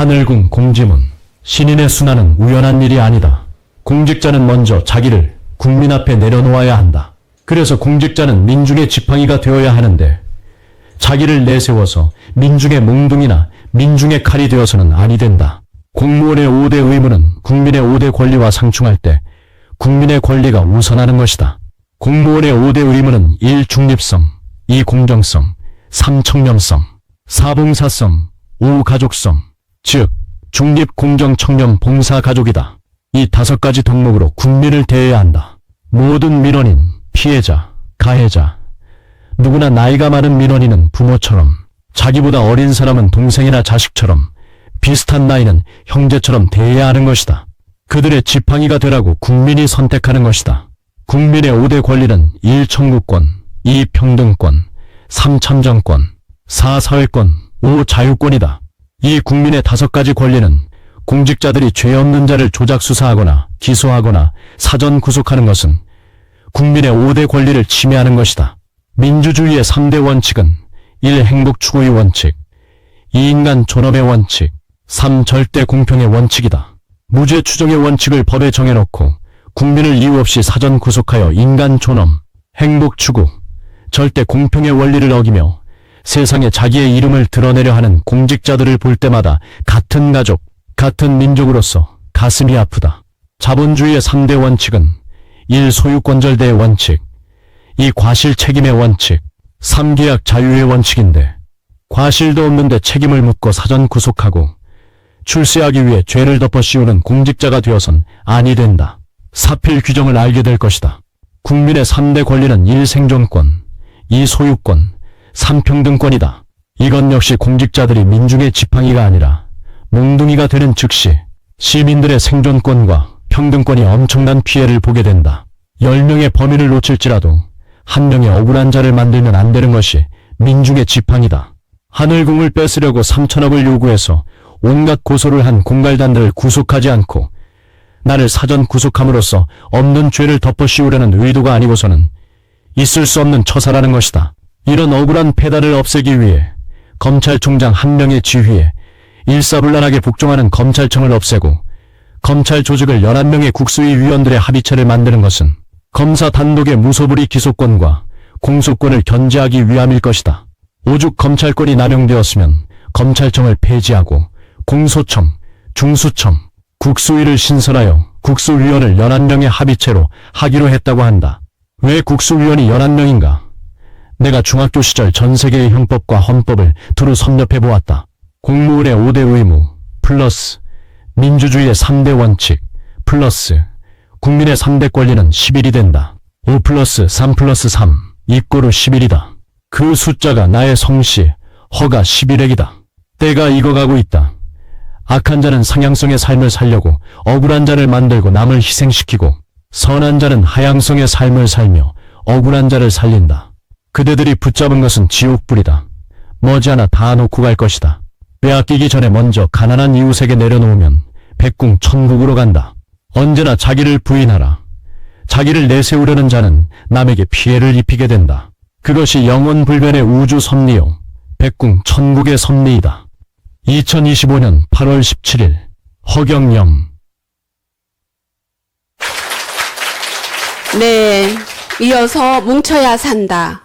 하늘궁 공지문 신인의 순환은 우연한 일이 아니다. 공직자는 먼저 자기를 국민 앞에 내려놓아야 한다. 그래서 공직자는 민중의 지팡이가 되어야 하는데 자기를 내세워서 민중의 몽둥이나 민중의 칼이 되어서는 아니 된다. 공무원의 5대 의무는 국민의 5대 권리와 상충할 때 국민의 권리가 우선하는 것이다. 공무원의 5대 의무는 1. 중립성, 2. 공정성, 3. 청렴성, 4. 봉사성, 5. 가족성, 즉 중립, 공정, 청렴, 봉사, 가족이다. 이 다섯 가지 덕목으로 국민을 대해야 한다. 모든 민원인, 피해자, 가해자, 누구나 나이가 많은 민원인은 부모처럼, 자기보다 어린 사람은 동생이나 자식처럼, 비슷한 나이는 형제처럼 대해야 하는 것이다. 그들의 지팡이가 되라고 국민이 선택하는 것이다. 국민의 5대 권리는 1. 청구권, 2. 평등권, 3. 참정권, 4. 사회권, 5. 자유권이다. 이 국민의 다섯 가지 권리는 공직자들이 죄 없는 자를 조작 수사하거나 기소하거나 사전 구속하는 것은 국민의 5대 권리를 침해하는 것이다. 민주주의의 3대 원칙은 1. 행복 추구의 원칙, 2. 인간 존엄의 원칙, 3. 절대 공평의 원칙이다. 무죄 추정의 원칙을 법에 정해놓고 국민을 이유 없이 사전 구속하여 인간 존엄, 행복 추구, 절대 공평의 원리를 어기며 세상에 자기의 이름을 드러내려 하는 공직자들을 볼 때마다 같은 가족, 같은 민족으로서 가슴이 아프다. 자본주의의 3대 원칙은 1. 소유권절대의 원칙, 2. 과실 책임의 원칙, 3. 계약 자유의 원칙인데 과실도 없는데 책임을 묻고 사전 구속하고 출세하기 위해 죄를 덮어 씌우는 공직자가 되어선 아니 된다. 사필 규정을 알게 될 것이다. 국민의 3대 권리는 1. 생존권, 2. 소유권, 3. 평등권이다. 이건 역시 공직자들이 민중의 지팡이가 아니라 몽둥이가 되는 즉시 시민들의 생존권과 평등권이 엄청난 피해를 보게 된다. 10명의 범인을 놓칠지라도 한 명의 억울한 자를 만들면 안 되는 것이 민중의 지팡이다. 하늘궁을 뺏으려고 3천억을 요구해서 온갖 고소를 한 공갈단들을 구속하지 않고 나를 사전 구속함으로써 없는 죄를 덮어 씌우려는 의도가 아니고서는 있을 수 없는 처사라는 것이다. 이런 억울한 패단을 없애기 위해 검찰총장 한 명의 지휘에 일사불란하게 복종하는 검찰청을 없애고 검찰 조직을 11명의 국수위 위원들의 합의체를 만드는 것은 검사 단독의 무소불위 기소권과 공소권을 견제하기 위함일 것이다. 오죽 검찰권이 남용되었으면 검찰청을 폐지하고 공소청, 중수청, 국수위를 신설하여 국수위원을 11명의 합의체로 하기로 했다고 한다. 왜 국수위원이 11명인가? 내가 중학교 시절 전 세계의 형법과 헌법을 두루 섭렵해 보았다. 공무원의 5대 의무, 플러스 민주주의의 3대 원칙, 플러스 국민의 3대 권리는 11이 된다. 5 플러스 3 플러스 3, 이꼬르 11이다. 그 숫자가 나의 성씨, 허가 11액이다. 때가 익어가고 있다. 악한 자는 상향성의 삶을 살려고 억울한 자를 만들고 남을 희생시키고 선한 자는 하향성의 삶을 살며 억울한 자를 살린다. 그대들이 붙잡은 것은 지옥불이다. 머지않아 다 놓고 갈 것이다. 빼앗기기 전에 먼저 가난한 이웃에게 내려놓으면 백궁 천국으로 간다. 언제나 자기를 부인하라. 자기를 내세우려는 자는 남에게 피해를 입히게 된다. 그것이 영원불변의 우주 섭리요. 백궁 천국의 섭리이다. 2025년 8월 17일 허경영 네, 이어서 뭉쳐야 산다.